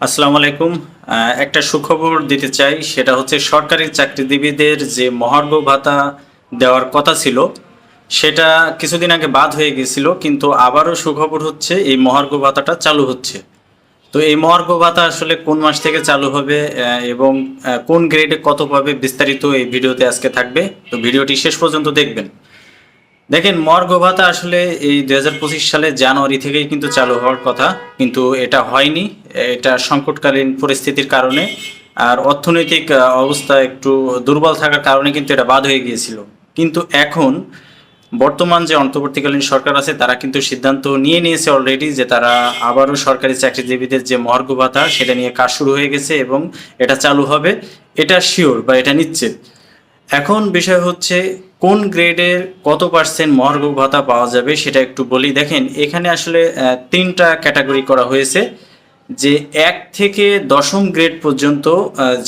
আসসালামু আলাইকুম। একটা সুখবর দিতে চাই, সেটা হচ্ছে সরকারি চাকরিজীবীদের যে মহার্ঘ ভাতা দেওয়ার কথা ছিল, সেটা কিছুদিন আগে বাদ হয়ে গেছিল, কিন্তু আবারও সুখবর হচ্ছে এই মহার্ঘ ভাতাটা চালু হচ্ছে। তো এই মহার্ঘ ভাতা আসলে কোন মাস থেকে চালু হবে এবং কোন গ্রেডে কত পাবে বিস্তারিত এই ভিডিওতে আজকে থাকবে। তো ভিডিওটি শেষ পর্যন্ত দেখবেন। দেখেন, মর্গ ভাতা আসলে এই দুই হাজার পঁচিশ সালে জানুয়ারি থেকেই কিন্তু চালু হওয়ার কথা, কিন্তু এটা হয়নি। এটা সংকটকালীন পরিস্থিতির কারণে আর অর্থনৈতিক অবস্থা একটু দুর্বল থাকার কারণে কিন্তু এটা বাদ হয়ে গিয়েছিল। কিন্তু এখন বর্তমান যে অন্তর্বর্তীকালীন সরকার আছে, তারা কিন্তু সিদ্ধান্ত নিয়ে নিয়েছে অলরেডি যে তারা আবারও সরকারি চাকরিজীবীদের যে মর্গ ভাতা, সেটা নিয়ে কাজ শুরু হয়ে গেছে এবং এটা চালু হবে। এটা শিওর বা এটা নিশ্চিত। এখন বিষয় হচ্ছে কোন গ্রেডের কত পার্সেন্ট মহার্ঘ ভাতা পাওয়া যাবে সেটা একটু বলি। দেখেন, এখানে আসলে তিনটা ক্যাটাগরি করা হয়েছে, যে এক থেকে দশম গ্রেড পর্যন্ত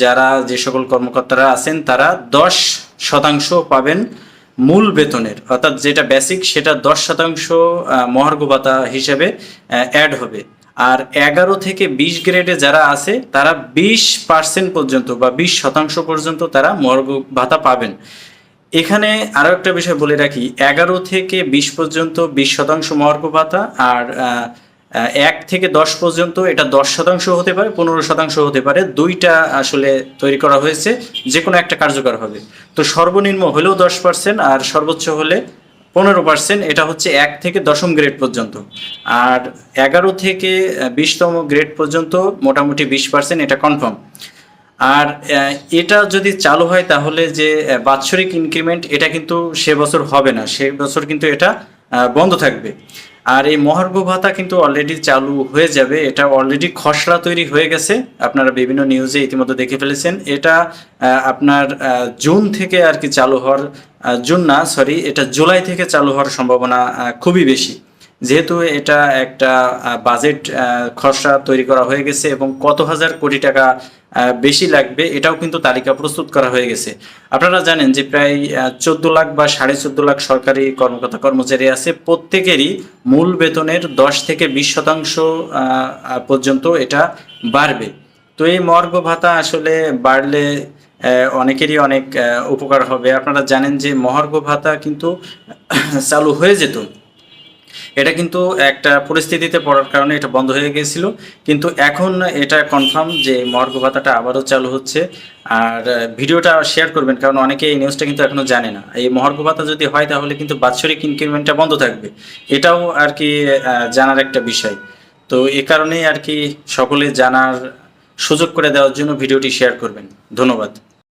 যারা যে সকল কর্মকর্তারা আছেন, তারা দশ শতাংশ পাবেন মূল বেতনের। অর্থাৎ যেটা বেসিক সেটা দশ শতাংশ মহার্ঘ ভাতা হিসেবে অ্যাড হবে। আর এগারো থেকে বিশ গ্রেডে যারা আছে, তারা বিশ পার্সেন্ট পর্যন্ত বা বিশ শতাংশ পর্যন্ত তারা মর্গ ভাতা পাবেন। এখানে আরও একটা বিষয় বলে রাখি, এগারো থেকে বিশ পর্যন্ত বিশ শতাংশ মহার্ঘ ভাতা আর এক থেকে দশ পর্যন্ত এটা দশ শতাংশ হতে পারে, পনেরো শতাংশ হতে পারে, দুইটা আসলে তৈরি করা হয়েছে যে কোনো একটা কার্যকর হবে। তো সর্বনিম্ন হলেও দশ পার্সেন্ট আর সর্বোচ্চ হলে পনেরো পার্সেন্ট, এটা হচ্ছে এক থেকে দশম গ্রেড পর্যন্ত। আর এগারো থেকে বিশতম গ্রেড পর্যন্ত মোটামুটি বিশ পার্সেন্ট এটা কনফার্ম। আর এটা যদি চালু হয় তাহলে যে বাৎসরিক ইনক্রিমেন্ট এটা কিন্তু সে বছর হবে না। সে বছর কিন্তু এটা বন্ধ থাকবে। আর এই মহার্ঘ ভাতা কিন্তু অলরেডি চালু হয়ে যাবে। এটা অলরেডি খসড়া তৈরি হয়ে গেছে। আপনারা বিভিন্ন নিউজে ইতিমধ্যে দেখে ফেলেছেন। এটা আপনার জুন থেকে আর কি চালু হওয়ার জুন না সরি এটা জুলাই থেকে চালু হওয়ার সম্ভাবনা খুবই বেশি। যেহেতু এটা একটা বাজেট খসড়া তৈরি করা হয়ে গেছে এবং কত হাজার কোটি টাকা বেশি লাগবে এটাও কিন্তু তালিকা প্রস্তুত করা হয়ে গেছে। আপনারা জানেন যে প্রায় চোদ্দ লাখ বা সাড়ে চোদ্দ লাখ সরকারি কর্মকর্তা কর্মচারী আছে। প্রত্যেকেরই মূল বেতনের দশ থেকে বিশ শতাংশ পর্যন্ত এটা বাড়বে। তো এই মর্গ ভাতা আসলে বাড়লে অনেকেরই অনেক উপকার হবে। আপনারা জানেন যে মহার্ঘ ভাতা কিন্তু চালু হয়ে যেত। এটা কিন্তু একটা পরিস্থিতিতে পড়ার কারণে এটা বন্ধ হয়ে গিয়েছিল। কিন্তু এখন এটা কনফার্ম যে মর্গ ভাতাটা আবারও চালু হচ্ছে। আর ভিডিওটা শেয়ার করবেন, কারণ অনেকে এই নিউজটা কিন্তু এখনও জানে না। এই মহার্ঘ ভাতা যদি হয় তাহলে কিন্তু বাৎসরিক ইনক্রিমেন্টটা বন্ধ থাকবে। এটাও আর কি জানার একটা বিষয়। তো এ কারণেই আর কি সকলে জানার সুযোগ করে দেওয়ার জন্য ভিডিওটি শেয়ার করবেন। ধন্যবাদ।